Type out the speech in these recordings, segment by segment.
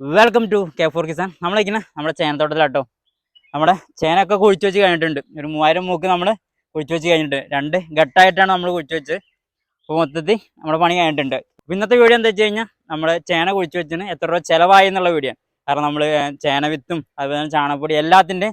Welcome to K four Kisan നമ്മളിങ്ങനെ നമ്മുടെ ചേനത്തോട്ടത്തിലാട്ടോ. നമ്മുടെ ചേനയൊക്കെ കുഴിച്ചു വെച്ച് കഴിഞ്ഞിട്ടുണ്ട്. ഒരു മൂവായിരം മൂക്ക് നമ്മൾ കുഴിച്ചു വെച്ച് കഴിഞ്ഞിട്ടുണ്ട്. രണ്ട് ഘട്ടമായിട്ടാണ് നമ്മൾ കുഴിച്ചു വെച്ച് അപ്പോൾ മൊത്തത്തിൽ നമ്മുടെ പണി കഴിഞ്ഞിട്ടുണ്ട്. ഇന്നത്തെ വീഡിയോ എന്താ വെച്ച് കഴിഞ്ഞാൽ നമ്മുടെ ചേന കുഴിച്ചു വെച്ചിന് എത്ര രൂപ ചിലവായി എന്നുള്ള വീഡിയോ. കാരണം നമ്മൾ ചേന വിത്തും അതുപോലെ തന്നെ ചാണകപ്പൊടി എല്ലാത്തിന്റെ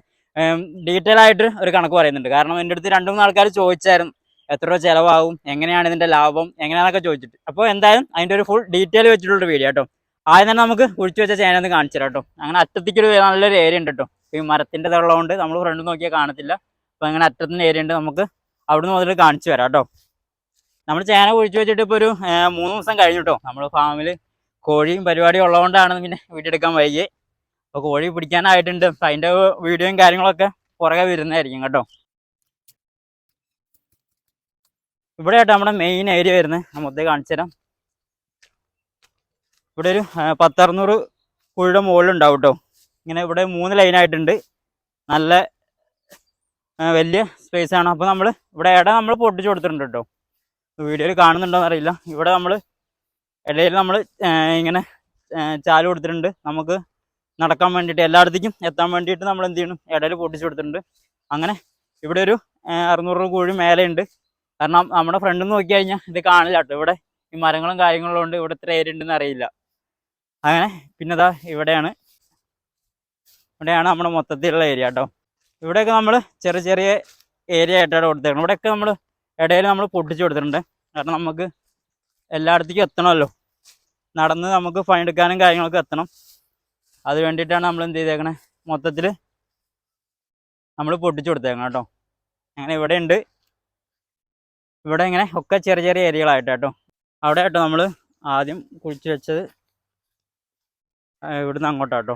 ഡീറ്റെയിൽ ആയിട്ട് ഒരു കണക്ക് പറയുന്നുണ്ട്. കാരണം എന്റെ അടുത്ത് രണ്ട് മൂന്ന് ആൾക്കാർ ചോദിച്ചായിരുന്നു എത്ര രൂപ ചിലവാകും എങ്ങനെയാണ് ഇതിന്റെ ലാഭം എങ്ങനെയാണെന്നൊക്കെ ചോദിച്ചിട്ട്. അപ്പോൾ എന്തായാലും അതിന്റെ ഒരു ഫുൾ ഡീറ്റെയിൽ വെച്ചിട്ടുള്ളൊരു വീഡിയോ കേട്ടോ ആദ്യം തന്നെ നമുക്ക് കുഴിച്ചു വെച്ച ചേന ഒന്ന് കാണിച്ചു കേട്ടോ. അങ്ങനെ അറ്റത്തേക്ക് ഒരു നല്ലൊരു ഏരിയ ഉണ്ട് കേട്ടോ. ഈ മരത്തിന്റെ ഉള്ളതുകൊണ്ട് നമ്മൾ ഫ്രണ്ട് നോക്കിയാൽ കാണത്തില്ല. അപ്പോൾ അങ്ങനെ അറ്റത്തിന്റെ ഏരിയ ഉണ്ട്. നമുക്ക് അവിടുന്ന് മുതൽ കാണിച്ചു തരാം കേട്ടോ. നമ്മൾ ചേന കുഴിച്ചു വെച്ചിട്ട് ഇപ്പോൾ ഒരു മൂന്ന് ദിവസം കഴിഞ്ഞു കേട്ടോ. നമ്മൾ ഫാമിൽ കോഴിയും പരിപാടിയും ഉള്ളതുകൊണ്ടാണ് പിന്നെ വീഡിയോ എടുക്കാൻ വൈകിയേ. അപ്പോൾ കോഴി പിടിക്കാനായിട്ടുണ്ട്. അപ്പം അതിന്റെ വീഡിയോയും കാര്യങ്ങളൊക്കെ പുറകെ വരുന്നതായിരിക്കും കേട്ടോ. ഇവിടെ നമ്മുടെ മെയിൻ ഏരിയ വരുന്നത്. മൊത്തം കാണിച്ചു തരാം. ഇവിടെ ഒരു പത്തറുന്നൂറ് കുഴിയുടെ മുകളിലുണ്ടാവും കേട്ടോ ഇങ്ങനെ ഇവിടെ മൂന്ന് ലൈനായിട്ടുണ്ട് നല്ല വലിയ സ്പേസ് ആണ്. അപ്പോൾ നമ്മൾ ഇവിടെ ഇട നമ്മൾ പൊട്ടിച്ചു കൊടുത്തിട്ടുണ്ട് കേട്ടോ വീഡിയോയിൽ കാണുന്നുണ്ടോയെന്ന് അറിയില്ല ഇവിടെ നമ്മൾ ഇടയിൽ നമ്മൾ ഇങ്ങനെ ചാൽ കൊടുത്തിട്ടുണ്ട്. നമുക്ക് നടക്കാൻ വേണ്ടിയിട്ട് എല്ലായിടത്തേക്കും എത്താൻ വേണ്ടിയിട്ട് നമ്മൾ എന്ത് ചെയ്യണം? ഇടയിൽ പൊട്ടിച്ചു കൊടുത്തിട്ടുണ്ട്. അങ്ങനെ ഇവിടെ ഒരു അറുന്നൂറ് കുഴി മേലെ ഉണ്ട്. കാരണം നമ്മുടെ ഫ്രണ്ട് നോക്കി കഴിഞ്ഞാൽ ഇത് കാണില്ല കേട്ടോ ഇവിടെ ഈ മരങ്ങളും കാര്യങ്ങളും ഉണ്ട് ഇവിടെ ഇത്ര ഏരിയ ഉണ്ടെന്ന് അറിയില്ല. അങ്ങനെ പിന്നെ ദാ ഇവിടെയാണ്. ഇവിടെയാണ് നമ്മുടെ മൊത്തത്തിലുള്ള ഏരിയ കേട്ടോ ഇവിടെയൊക്കെ നമ്മൾ ചെറിയ ചെറിയ ഏരിയ ആയിട്ടാണ് കൊടുത്തേക്കുന്നത് ഇവിടെയൊക്കെ നമ്മൾ ഇടയിൽ നമ്മൾ പൊട്ടിച്ചു കൊടുത്തിട്ടുണ്ട്. കാരണം നമുക്ക് എല്ലായിടത്തേക്കും എത്തണമല്ലോ. നടന്ന് നമുക്ക് പണിയെടുക്കാനും കാര്യങ്ങളൊക്കെ എത്തണം. അത് വേണ്ടിയിട്ടാണ് നമ്മൾ എന്ത് ചെയ്തേക്കണേ? മൊത്തത്തിൽ നമ്മൾ പൊട്ടിച്ചു കൊടുത്തേക്കണം കേട്ടോ. അങ്ങനെ ഇവിടെ ഉണ്ട്. ഇവിടെ ഇങ്ങനെ ഒക്കെ ചെറിയ ചെറിയ ഏരിയകളായിട്ട് കേട്ടോ അവിടെ കേട്ടോ നമ്മൾ ആദ്യം കുഴിച്ചു വെച്ചത്. ഇവിടുന്ന് അങ്ങോട്ടാട്ടോ.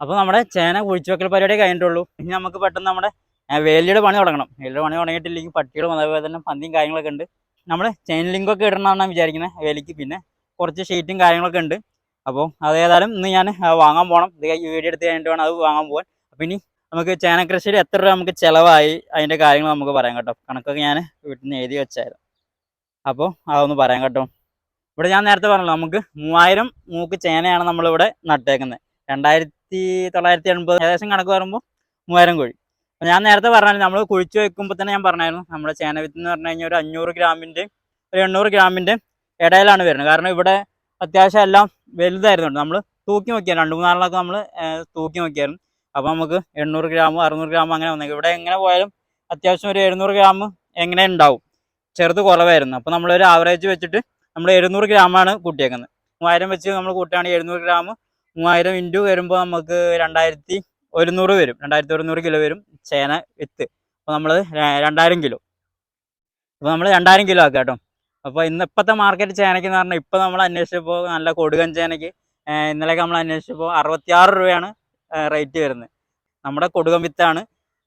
അപ്പോൾ നമ്മുടെ ചേന കുഴിച്ചു വെക്കൽ പരിപാടി കഴിഞ്ഞിട്ടുള്ളൂ ഇനി നമുക്ക് പെട്ടെന്ന് നമ്മുടെ വേലിയുടെ പണി തുടങ്ങണം. വേലിയുടെ പണി തുടങ്ങിയിട്ടില്ലെങ്കിൽ പട്ടികളും അതേപോലെ തന്നെ പന്തിയും കാര്യങ്ങളൊക്കെ ഉണ്ട്. നമ്മൾ ചെയിൻ ലിങ്കൊക്കെ ഇടണമെന്നാണ് വിചാരിക്കുന്നത് വേലിക്ക് പിന്നെ കുറച്ച് ഷീറ്റും കാര്യങ്ങളൊക്കെ ഉണ്ട്. അപ്പോൾ അത് ഏതായാലും ഇന്ന് ഞാൻ വാങ്ങാൻ പോകണം ഇത് വീഡിയോ എടുത്ത് കഴിഞ്ഞിട്ട് വേണം അത് വാങ്ങാൻ പോകാൻ അപ്പോൾ ഇനി നമുക്ക് ചേന കൃഷിയിൽ എത്ര രൂപ നമുക്ക് ചിലവായി അതിന്റെ കാര്യങ്ങൾ നമുക്ക് പറയാം കേട്ടോ. കണക്കൊക്കെ ഞാൻ വീട്ടിൽ നിന്ന് എഴുതി വെച്ചായിരുന്നു അപ്പോൾ അതൊന്ന് പറയാം കേട്ടോ. ഇവിടെ ഞാൻ നേരത്തെ പറഞ്ഞല്ലോ നമുക്ക് മൂവായിരം മൂക്ക് ചേനയാണ് നമ്മളിവിടെ നട്ടേക്കുന്നത്. രണ്ടായിരത്തി തൊള്ളായിരത്തി എൺപത് ഏകദേശം കണക്ക് പറയുമ്പോൾ മൂവായിരം കോഴി. ഞാൻ നേരത്തെ പറഞ്ഞാലും നമ്മൾ കുഴിച്ച് വെക്കുമ്പോൾ തന്നെ ഞാൻ പറഞ്ഞായിരുന്നു നമ്മുടെ ചേന വിത്ത് എന്ന് പറഞ്ഞു കഴിഞ്ഞാൽ ഒരു അഞ്ഞൂറ് ഗ്രാമിന്റെ ഒരു എണ്ണൂറ് ഗ്രാമിന്റെ ഇടയിലാണ് വരുന്നത്. കാരണം ഇവിടെ അത്യാവശ്യം എല്ലാം വലുതായിരുന്നു നമ്മൾ തൂക്കി നോക്കിയാൽ രണ്ട് മൂന്നാളിലൊക്കെ നമ്മൾ തൂക്കി നോക്കിയായിരുന്നു. അപ്പോൾ നമുക്ക് എണ്ണൂറ് ഗ്രാം അറുന്നൂറ് ഗ്രാം അങ്ങനെ വന്നേക്കും. ഇവിടെ എങ്ങനെ പോയാലും അത്യാവശ്യം ഒരു എഴുന്നൂറ് ഗ്രാം എങ്ങനെ ഉണ്ടാവും. ചെറുത് കുറവായിരുന്നു. അപ്പോൾ നമ്മളൊരു ആവറേജ് വെച്ചിട്ട് നമ്മൾ എഴുന്നൂറ് ഗ്രാമാണ് കൂട്ടിയേക്കുന്നത്. മൂവായിരം വെച്ച് നമ്മൾ കൂട്ടുകയാണെങ്കിൽ എഴുന്നൂറ് ഗ്രാം. മൂവായിരം ഇന്റു വരുമ്പോൾ നമുക്ക് രണ്ടായിരത്തി ഒരുന്നൂറ് വരും. രണ്ടായിരത്തി ഒരുന്നൂറ് കിലോ വരും ചേന വിത്ത്. അപ്പോൾ നമ്മൾ രണ്ടായിരം കിലോ. അപ്പോൾ നമ്മൾ രണ്ടായിരം കിലോ ആക്കാം കേട്ടോ അപ്പോൾ ഇന്ന് ഇപ്പോഴത്തെ മാർക്കറ്റ് ചേനയ്ക്ക് എന്ന് പറഞ്ഞാൽ ഇപ്പോൾ നമ്മൾ അന്വേഷിച്ചപ്പോൾ നല്ല കൊടുകൻ ചേനയ്ക്ക് ഇന്നലെയൊക്കെ നമ്മൾ അന്വേഷിച്ചപ്പോൾ അറുപത്തിയാറ് രൂപയാണ് റേറ്റ് വരുന്നത്. നമ്മുടെ കൊടുകൻ വിത്താണ്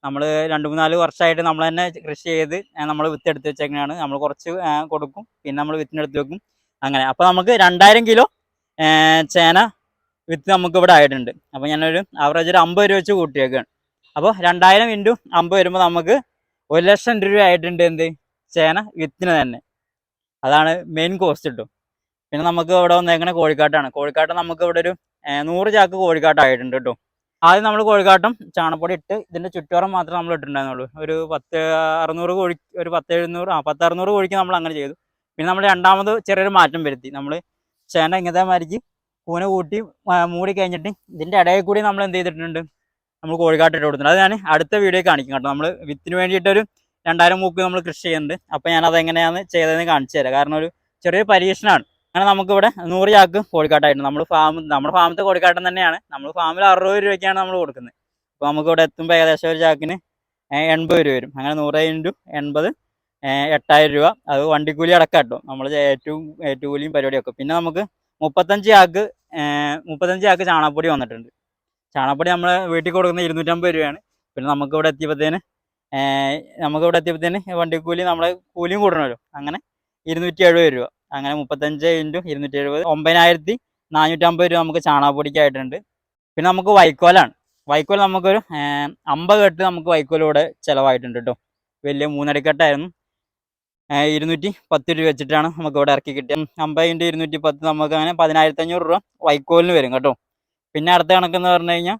നമ്മൾ രണ്ട് മൂന്നാൽ വർഷമായിട്ട് നമ്മൾ തന്നെ കൃഷി ചെയ്ത് നമ്മൾ വിത്ത് എടുത്ത് വെച്ചേക്കുന്നതാണ് നമ്മൾ കുറച്ച് കൊടുക്കും. പിന്നെ നമ്മൾ വിത്തിനെടുത്ത് വെക്കും. അങ്ങനെ. അപ്പോൾ നമുക്ക് രണ്ടായിരം കിലോ ചേന വിത്ത് നമുക്ക് ഇവിടെ ആയിട്ടുണ്ട്. അപ്പോൾ ഞാനൊരു ആവറേജ് ഒരു അമ്പത് രൂപ വെച്ച് കൂട്ടിയേക്കാണ്. അപ്പോൾ രണ്ടായിരം ഇന്റു അമ്പത് വരുമ്പോൾ നമുക്ക് ഒരു ലക്ഷം രൂപ ആയിട്ടുണ്ട് എന്ത്? ചേന വിത്തിന് തന്നെ. അതാണ് മെയിൻ കോസ്റ്റ് കിട്ടും. പിന്നെ നമുക്ക് ഇവിടെ വന്നേക്കണ കോഴിക്കാട്ടാണ്. കോഴിക്കാട്ട് നമുക്ക് ഇവിടെ ഒരു നൂറ് ചാക്ക് കോഴിക്കാട്ടായിട്ടുണ്ട് കേട്ടോ. ആദ്യം നമ്മൾ കോഴിക്കാട്ടും ചാണപ്പൊടി ഇട്ട് ഇതിന്റെ ചുറ്റോറം മാത്രമേ നമ്മൾ ഇട്ടിട്ടുണ്ടായിരുന്നുള്ളൂ. ഒരു പത്ത് അറുന്നൂറ് കോഴി ഒരു പത്ത് എഴുന്നൂറ് ആ പത്ത് അറുന്നൂറ് കോഴിക്ക് നമ്മൾ അങ്ങനെ ചെയ്തു. പിന്നെ നമ്മൾ രണ്ടാമത് ചെറിയൊരു മാറ്റം വരുത്തി. നമ്മൾ ചേന ഇങ്ങനത്തെ മാതിരിക്ക് കൂന കൂട്ടി മൂടി കഴിഞ്ഞിട്ട് ഇതിന്റെ ഇടയിൽ കൂടി നമ്മൾ എന്ത് ചെയ്തിട്ടുണ്ട്? നമ്മൾ കോഴിക്കാട്ട് ഇട്ട് കൊടുത്തിട്ടുണ്ട്. അത് ഞാൻ അടുത്ത വീഡിയോ കാണിക്കും കേട്ടോ. നമ്മൾ വിത്തിന് വേണ്ടിയിട്ടൊരു രണ്ടായിരം മൂക്ക് നമ്മൾ കൃഷി ചെയ്യുന്നുണ്ട്. അപ്പോൾ ഞാനത് എങ്ങനെയാണ് ചെയ്തതെന്ന് കാണിച്ചു തരാം. കാരണം ഒരു ചെറിയൊരു പരീക്ഷണമാണ്. അങ്ങനെ നമുക്കിവിടെ നൂറ് ചാക്ക് കോഴിക്കാട്ടായിട്ടുണ്ട്. നമ്മൾ ഫാം നമ്മുടെ ഫാമത്തെ കോഴിക്കാട്ടം തന്നെയാണ്. നമ്മൾ ഫാമിൽ അറുപത് രൂപയ്ക്കാണ് നമ്മൾ കൊടുക്കുന്നത്. അപ്പോൾ നമുക്കിവിടെ എത്തുമ്പോൾ ഏകദേശം ഒരു ചാക്കിന് എൺപത് രൂപ വരും. അങ്ങനെ നൂറ് ഇന്റു എൺപത് എട്ടായിരം രൂപ. അത് വണ്ടിക്കൂലി അടക്കം കേട്ടോ നമ്മൾ ഏറ്റവും ഏറ്റുകൂലിയും പരിപാടിയൊക്കെ. പിന്നെ നമുക്ക് മുപ്പത്തഞ്ച് ചാക്ക് മുപ്പത്തഞ്ച് ചാക്ക് ചാണകപ്പൊടി വന്നിട്ടുണ്ട്. ചാണകപ്പൊടി നമ്മൾ വീട്ടിൽ കൊടുക്കുന്നത് ഇരുന്നൂറ്റമ്പത് രൂപയാണ്. പിന്നെ നമുക്ക് ഇവിടെ എത്തിയപ്പോഴത്തേന് നമുക്ക് ഇവിടെ എത്തിയപ്പോഴത്തേന് വണ്ടിക്കൂലി നമ്മളെ കൂലിയും കൂടണമല്ലോ. അങ്ങനെ ഇരുന്നൂറ്റി എഴുപത് രൂപ. അങ്ങനെ മുപ്പത്തഞ്ച് ഇന്റു ഇരുന്നൂറ്റി എഴുപത് ഒമ്പതിനായിരത്തി നാനൂറ്റമ്പത് രൂപ നമുക്ക് ചാണകപ്പൊടിക്കായിട്ടുണ്ട്. പിന്നെ നമുക്ക് വൈക്കോലാണ്. വൈക്കോൽ നമുക്കൊരു അമ്പത് കെട്ട് നമുക്ക് വൈക്കോലൂടെ ചിലവായിട്ടുണ്ട് കേട്ടോ. വലിയ മൂന്നടിക്കെട്ടായിരുന്നു. ഇരുന്നൂറ്റി പത്ത് രൂപ വെച്ചിട്ടാണ് നമുക്ക് ഇവിടെ ഇറക്കി കിട്ടിയത്. അമ്പത് ഇന്റു ഇരുന്നൂറ്റി പത്ത് നമുക്ക് അങ്ങനെ പതിനായിരത്തി അഞ്ഞൂറ് രൂപ വൈക്കോലിന് വരും കേട്ടോ. പിന്നെ അടുത്ത കണക്കെന്ന് പറഞ്ഞു കഴിഞ്ഞാൽ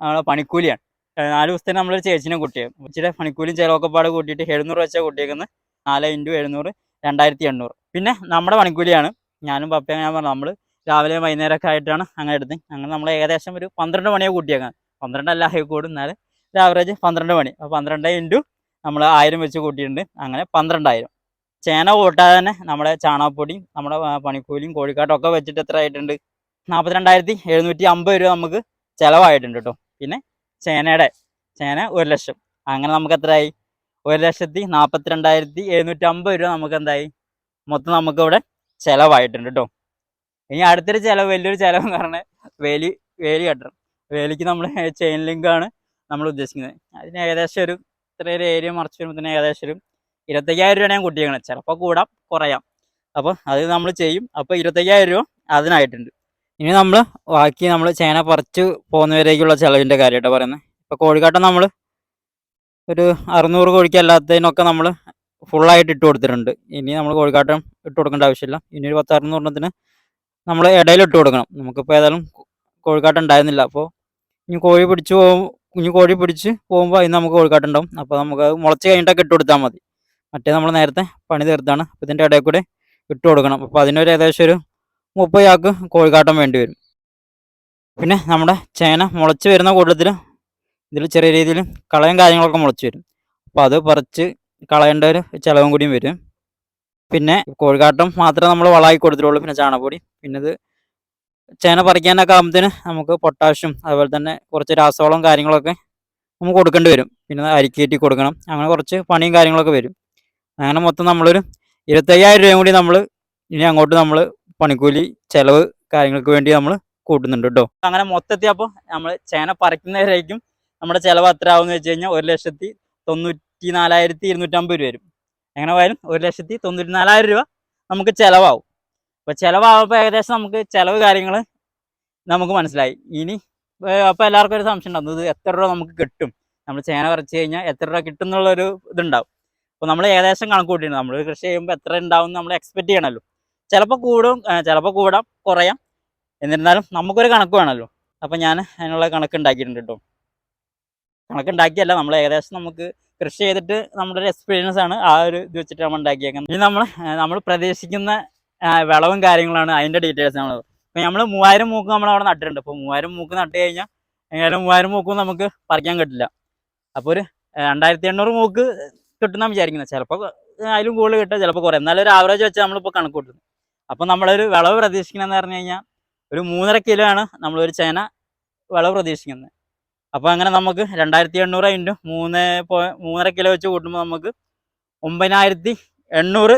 നമ്മളെ പണിക്കൂലിയാണ്. നാല് ദിവസത്തിന് നമ്മളൊരു ചേച്ചിനെ കൂട്ടിയത്. ഉച്ചയുടെ പണിക്കൂലിയും ചിലവൊക്കെ പാട് കൂട്ടിയിട്ട് എഴുന്നൂറ് വെച്ചാൽ കൂട്ടിയേക്കുന്നത് നാല് ഇന്റു എഴുന്നൂറ്. രണ്ടായിരത്തി എണ്ണൂറ് പിന്നെ നമ്മുടെ പണിക്കൂലിയാണ്. ഞാനും പപ്പയും ഞാൻ പറഞ്ഞു. നമ്മൾ രാവിലെ വൈകുന്നേരമൊക്കെ ആയിട്ടാണ് അങ്ങനെ എടുത്തത് അങ്ങനെ നമ്മൾ ഏകദേശം ഒരു പന്ത്രണ്ട് മണിയെ കൂട്ടിയേക്കാം പന്ത്രണ്ടല്ല കൂടും. എന്നാലും ഒരു ആവറേജ് പന്ത്രണ്ട് മണി. അപ്പോൾ പന്ത്രണ്ട് ഇന്റു നമ്മൾ ആയിരം വെച്ച് കൂട്ടിയിട്ടുണ്ട്. അങ്ങനെ പന്ത്രണ്ടായിരം. ചേന കൂട്ടാതെ തന്നെ നമ്മുടെ ചാണകപ്പൊടിയും നമ്മുടെ പണിക്കൂലിയും കോഴിക്കാട്ടും ഒക്കെ വെച്ചിട്ട് എത്ര ആയിട്ടുണ്ട്? നാൽപ്പത്തിരണ്ടായിരത്തി എഴുന്നൂറ്റി അമ്പത് രൂപ നമുക്ക് ചിലവായിട്ടുണ്ട് കേട്ടോ പിന്നെ ചേനയുടെ ചേന ഒരു ലക്ഷം. അങ്ങനെ നമുക്ക് എത്രയായി ഒരു ലക്ഷത്തി നാൽപ്പത്തിരണ്ടായിരത്തി എഴുന്നൂറ്റി അമ്പത് രൂപ നമുക്ക് എന്തായി മൊത്തം നമുക്ക് ഇവിടെ ചിലവായിട്ടുണ്ട് കേട്ടോ ഇനി അടുത്തൊരു ചിലവ് വലിയൊരു ചിലവ് പറഞ്ഞാൽ വേലി വേലി കെട്ടണം. വേലിക്ക് നമ്മൾ ചെയിൻ ലിങ്കാണ് നമ്മൾ ഉദ്ദേശിക്കുന്നത്. അതിന് ഏകദേശം ഒരു ഇത്ര ഒരു ഏരിയ മറച്ച് വരുമ്പോൾ തന്നെ ഏകദേശം ഒരു ഇരുപത്തയ്യായിരം രൂപയാണ് ഞാൻ കൂട്ടിയേക്കണം ചിലപ്പോൾ കൂടാം കുറയാം. അപ്പോൾ അത് നമ്മൾ ചെയ്യും. അപ്പോൾ ഇരുപത്തയ്യായിരം രൂപ അതിനായിട്ടുണ്ട്. ഇനി നമ്മൾ ബാക്കി നമ്മൾ ചേന പറിച്ച് പോകുന്നവരേക്കുള്ള ചിലവിന്റെ കാര്യമായിട്ടാണ് പറയുന്നത്. ഇപ്പോൾ കോഴിക്കാട്ടം നമ്മൾ ഒരു അറുന്നൂറ് കോഴിക്ക് അല്ലാത്തതിനൊക്കെ നമ്മൾ ഫുള്ളായിട്ട് ഇട്ട് കൊടുത്തിട്ടുണ്ട്. ഇനി നമ്മൾ കോഴിക്കാട്ടം ഇട്ട് കൊടുക്കേണ്ട ആവശ്യമില്ല. ഇനി ഒരു പത്ത് അറുന്നൂറിനത്തിന് നമ്മൾ ഇടയിൽ ഇട്ട് കൊടുക്കണം. നമുക്കിപ്പോൾ ഏതായാലും കോഴിക്കാട്ടം ഉണ്ടായിരുന്നില്ല. അപ്പോൾ ഇനി കോഴി പിടിച്ച് പോകും ഇനി കോഴി പിടിച്ച് പോകുമ്പോൾ അതിന് നമുക്ക് കോഴിക്കാട്ടം ഉണ്ടാവും. അപ്പോൾ നമുക്ക് മുളച്ച് കഴിഞ്ഞിട്ടൊക്കെ ഇട്ട് കൊടുത്താൽ മതി. മറ്റേ നമ്മൾ നേരത്തെ പണി തീർത്താണ്. അപ്പോൾ ഇതിന്റെ ഇടയിൽ കൂടെ ഇട്ട് കൊടുക്കണം. അപ്പോൾ അതിനൊരു ഏകദേശം ഒരു മുപ്പത് ചാക്ക് കോഴിക്കാട്ടം വേണ്ടി വരും. പിന്നെ നമ്മുടെ ചേന മുളച്ച് വരുന്ന കൂട്ടത്തിൽ ഇതിൽ ചെറിയ രീതിയിൽ കളയും കാര്യങ്ങളൊക്കെ മുളച്ചു വരും. അപ്പോൾ അത് പറിച്ച് കളയേണ്ട ഒരു ചിലവും കൂടിയും വരും. പിന്നെ കോഴിക്കാട്ടം മാത്രമേ നമ്മൾ വളമായി കൊടുത്തിട്ടുള്ളൂ പിന്നെ ചാണകപ്പൊടി. പിന്നെ ഇത് ചേന പറിക്കാനൊക്കെ ആകുമ്പത്തിന് നമുക്ക് പൊട്ടാഷ്യം അതുപോലെ തന്നെ കുറച്ച് രാസവളവും കാര്യങ്ങളൊക്കെ നമുക്ക് കൊടുക്കേണ്ടി വരും. പിന്നെ അരിക്കേറ്റി കൊടുക്കണം അങ്ങനെ കുറച്ച് പണിയും കാര്യങ്ങളൊക്കെ വരും. അങ്ങനെ മൊത്തം നമ്മളൊരു ഇരുപത്തയ്യായിരം രൂപയും കൂടി നമ്മൾ ഇനി അങ്ങോട്ട് നമ്മൾ പണിക്കൂലി ചിലവ് കാര്യങ്ങൾക്ക് വേണ്ടി നമ്മൾ കൂട്ടുന്നുണ്ട് കേട്ടോ അങ്ങനെ മൊത്തത്തിൽ അപ്പോൾ നമ്മൾ ചേന പറിക്കുന്നവരേക്കും നമ്മുടെ ചിലവ് എത്ര ആവുമെന്ന് വെച്ച് കഴിഞ്ഞാൽ ഒരു ലക്ഷത്തി തൊണ്ണൂറ്റി നാലായിരത്തി ഇരുന്നൂറ്റമ്പത് രൂപ വരും. എങ്ങനെ പോയാലും ഒരു ലക്ഷത്തി തൊണ്ണൂറ്റി നാലായിരം രൂപ നമുക്ക് ചിലവാകും. അപ്പോൾ ചിലവാകുമ്പോൾ ഏകദേശം നമുക്ക് ചിലവ് കാര്യങ്ങൾ നമുക്ക് മനസ്സിലായി. ഇനി അപ്പോൾ എല്ലാവർക്കും ഒരു സംശയം ഉണ്ടാവും. ഇത് എത്ര രൂപ നമുക്ക് കിട്ടും? നമ്മൾ ചേന കുറച്ച് കഴിഞ്ഞാൽ എത്ര രൂപ കിട്ടും എന്നുള്ളൊരു ഇതുണ്ടാവും. അപ്പോൾ നമ്മൾ ഏകദേശം കണക്ക് കൂട്ടിയിട്ടുണ്ട്. നമ്മൾ കൃഷി ചെയ്യുമ്പോൾ എത്ര ഉണ്ടാവും നമ്മൾ എക്സ്പെക്ട് ചെയ്യണമല്ലോ. ചിലപ്പോൾ കൂടും ചിലപ്പോൾ കൂടാം കുറയാം. എന്നിരുന്നാലും നമുക്കൊരു കണക്ക് വേണമല്ലോ. അപ്പോൾ ഞാൻ അതിനുള്ള കണക്ക് ഉണ്ടാക്കിയിട്ടുണ്ട് കേട്ടോ. കണക്കുണ്ടാക്കിയല്ല നമ്മൾ ഏകദേശം നമുക്ക് കൃഷി ചെയ്തിട്ട് നമ്മുടെ ഒരു എക്സ്പീരിയൻസ് ആണ് ആ ഒരു ഇത് വെച്ചിട്ട് നമ്മൾ ഉണ്ടാക്കിയേക്കുന്നത്. ഇനി നമ്മൾ നമ്മൾ പ്രതീക്ഷിക്കുന്ന വിളവും കാര്യങ്ങളാണ് അതിന്റെ ഡീറ്റെയിൽസ് നമ്മൾ ഇപ്പം നമ്മൾ മൂവായിരം മൂക്ക് നമ്മൾ അവിടെ നട്ടിട്ടുണ്ട്. അപ്പോൾ മൂവായിരം മൂക്ക് നട്ട് കഴിഞ്ഞാൽ ഏതായാലും മൂവായിരം മൂക്കും നമുക്ക് പറിക്കാൻ കിട്ടില്ല. അപ്പോൾ ഒരു രണ്ടായിരത്തി എണ്ണൂറ് മൂക്ക് കിട്ടുന്ന വിചാരിക്കുന്നത് ചിലപ്പോൾ അതിലും കൂടുതൽ കിട്ടുക ചിലപ്പോൾ കുറേ എന്നാലും ഒരു ആവറേജ് വെച്ച് നമ്മളിപ്പോൾ കണക്ക് കൂട്ടുന്നത് അപ്പോൾ നമ്മളൊരു വിളവ് പ്രതീക്ഷിക്കണമെന്ന് പറഞ്ഞു കഴിഞ്ഞാൽ ഒരു മൂന്നര കിലോ ആണ് നമ്മളൊരു ചേന വിളവ് പ്രതീക്ഷിക്കുന്നത്. അപ്പോൾ അങ്ങനെ നമുക്ക് രണ്ടായിരത്തി എണ്ണൂറ് ഇന്റു മൂന്ന് പോ മൂന്നര കിലോ വെച്ച് കൂട്ടുമ്പോൾ നമുക്ക് ഒമ്പതിനായിരത്തി എണ്ണൂറ്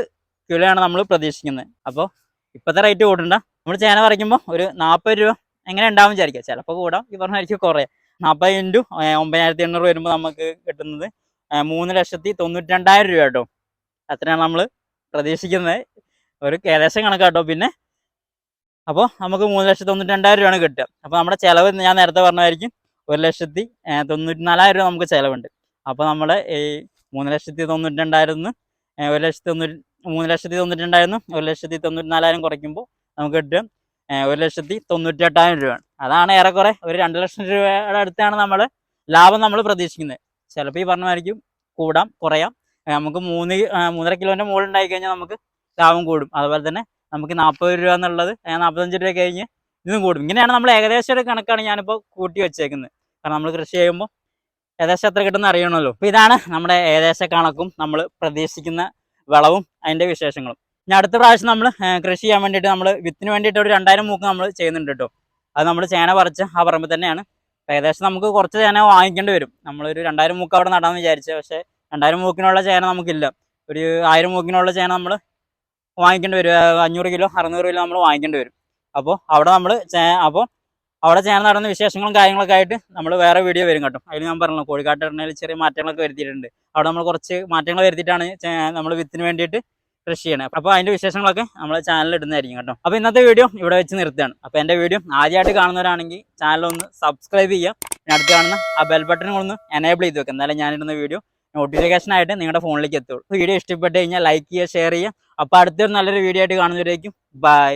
കിലോയാണ് നമ്മൾ പ്രതീക്ഷിക്കുന്നത്. അപ്പോൾ ഇപ്പോഴത്തെ റേറ്റ് കൂട്ടണ്ട. നമ്മൾ ചേന പറിക്കുമ്പോൾ ഒരു നാൽപ്പത് രൂപ എങ്ങനെ ഉണ്ടാവും വിചാരിക്കുക. ചിലപ്പോൾ കൂടാം. ഈ പറഞ്ഞ ആയിരിക്കും കുറയാം നാൽപ്പത് ഇന്റു ഒമ്പതിനായിരത്തി എണ്ണൂറ് വരുമ്പോൾ നമുക്ക് കിട്ടുന്നത് മൂന്ന് ലക്ഷത്തി തൊണ്ണൂറ്റി രണ്ടായിരം രൂപ കേട്ടോ. അത്രയാണ് നമ്മൾ പ്രതീക്ഷിക്കുന്നത്. ഒരു ഏകദേശം കണക്കാട്ടോ പിന്നെ. അപ്പോൾ നമുക്ക് മൂന്ന് ലക്ഷത്തി തൊണ്ണൂറ്റി രണ്ടായിരം രൂപയാണ് കിട്ടുക. അപ്പോൾ നമ്മുടെ ചിലവ് ഞാൻ നേരത്തെ പറഞ്ഞതായിരിക്കും ഒരു ലക്ഷത്തി തൊണ്ണൂറ്റി നാലായിരം രൂപ നമുക്ക് ചിലവുണ്ട്. അപ്പോൾ നമ്മൾ ഈ മൂന്ന് ലക്ഷത്തി തൊണ്ണൂറ്റി രണ്ടായിരം ഒരു ലക്ഷത്തി തൊണ്ണൂറ്റി മൂന്ന് ലക്ഷത്തി തൊണ്ണൂറ്റി രണ്ടായിരം ഒരു ലക്ഷത്തി തൊണ്ണൂറ്റി നാലായിരം കുറയ്ക്കുമ്പോൾ നമുക്ക് കിട്ടും ഒരു ലക്ഷത്തി തൊണ്ണൂറ്റി എട്ടായിരം രൂപയാണ്. അതാണ് ഏറെക്കുറെ ഒരു രണ്ട് ലക്ഷം രൂപയുടെ അടുത്താണ് നമ്മൾ ലാഭം നമ്മൾ പ്രതീക്ഷിക്കുന്നത്. ചിലപ്പോൾ ഈ പറഞ്ഞമായിരിക്കും കൂടാം കുറയാം. നമുക്ക് മൂന്ന് മൂന്നര കിലോന്റെ മുകളിൽ ഉണ്ടായി കഴിഞ്ഞാൽ നമുക്ക് ലാഭം കൂടും. അതുപോലെ തന്നെ നമുക്ക് നാൽപ്പത് രൂപ എന്നുള്ളത് നാൽപ്പത്തഞ്ച് രൂപ കഴിഞ്ഞ് ഇതും കൂടും. ഇങ്ങനെയാണ് നമ്മൾ ഏകദേശം ഒരു കണക്കാണ് ഞാനിപ്പോൾ കൂട്ടി വെച്ചേക്കുന്നത്. കാരണം നമ്മൾ കൃഷി ചെയ്യുമ്പോൾ ഏകദേശം എത്ര കിട്ടുന്ന അറിയണമല്ലോ. അപ്പോൾ ഇതാണ് നമ്മുടെ ഏകദേശ കണക്കും നമ്മൾ പ്രതീക്ഷിക്കുന്ന വിളവും അതിന്റെ വിശേഷങ്ങളും. ഇനി അടുത്ത പ്രാവശ്യം നമ്മൾ കൃഷി ചെയ്യാൻ വേണ്ടിയിട്ട് നമ്മൾ വിത്തിന് വേണ്ടിയിട്ട് ഒരു രണ്ടായിരം മൂക്ക് നമ്മൾ ചെയ്യുന്നുണ്ട് കേട്ടോ. അത് നമ്മൾ ചേന പറിച്ച് ആ പറമ്പിൽ തന്നെയാണ്. ഏകദേശം നമുക്ക് കുറച്ച് ചേന വാങ്ങിക്കേണ്ടി വരും. നമ്മളൊരു രണ്ടായിരം മൂക്ക് അവിടെ നടാമെന്ന് വിചാരിച്ചു പക്ഷേ രണ്ടായിരം മൂക്കിനുള്ള ചേന നമുക്കില്ല. ഒരു ആയിരം മൂക്കിനുള്ള ചേന നമ്മൾ വാങ്ങിക്കേണ്ടി വരും. അഞ്ഞൂറ് കിലോ അറുന്നൂറ് കിലോ നമ്മൾ വാങ്ങിക്കേണ്ടി വരും. അപ്പോൾ അവിടെ നമ്മൾ ചേ അപ്പോൾ അവിടെ ചേർന്ന് നടന്ന വിശേഷങ്ങളും കാര്യങ്ങളൊക്കെ ആയിട്ട് നമ്മൾ വേറെ വീഡിയോ വരും കേട്ടോ. അതിൽ ഞാൻ പറഞ്ഞു കോഴിക്കാട്ട് എണ്ണയിൽ ചെറിയ മാറ്റങ്ങളൊക്കെ വരുത്തിയിട്ടുണ്ട്. അവിടെ നമ്മൾ കുറച്ച് മാറ്റങ്ങൾ വരുത്തിയിട്ടാണ് നമ്മൾ വിത്തിന് വേണ്ടിയിട്ട് കൃഷി ചെയ്യണേ. അപ്പോൾ അതിന്റെ വിശേഷങ്ങളൊക്കെ നമ്മൾ ചാനലിൽ ഇടുന്നതായിരിക്കും കേട്ടോ. അപ്പോൾ ഇന്നത്തെ വീഡിയോ ഇവിടെ വെച്ച് നിർത്തുകയാണ്. അപ്പോൾ എന്റെ വീഡിയോ ആദ്യമായിട്ട് കാണുന്നവരാണെങ്കിൽ ചാനൽ ഒന്ന് സബ്സ്ക്രൈബ് ചെയ്യുക. അടുത്ത് കാണുന്ന ആ ബെൽ ബട്ടൺ ഒന്ന് എനേബിൾ ചെയ്ത് വെക്കുക. എന്നാലും ഞാനിടുന്ന വീഡിയോ നോട്ടിഫിക്കേഷൻ ആയിട്ട് നിങ്ങളുടെ ഫോണിലേക്ക് എത്തുള്ളൂ. വീഡിയോ ഇഷ്ടപ്പെട്ട് കഴിഞ്ഞാൽ ലൈക്ക് ചെയ്യുക ഷെയർ ചെയ്യുക. അപ്പോൾ അടുത്തൊരു നല്ലൊരു വീഡിയോ ആയിട്ട് കാണുന്നവരേക്കും ബൈ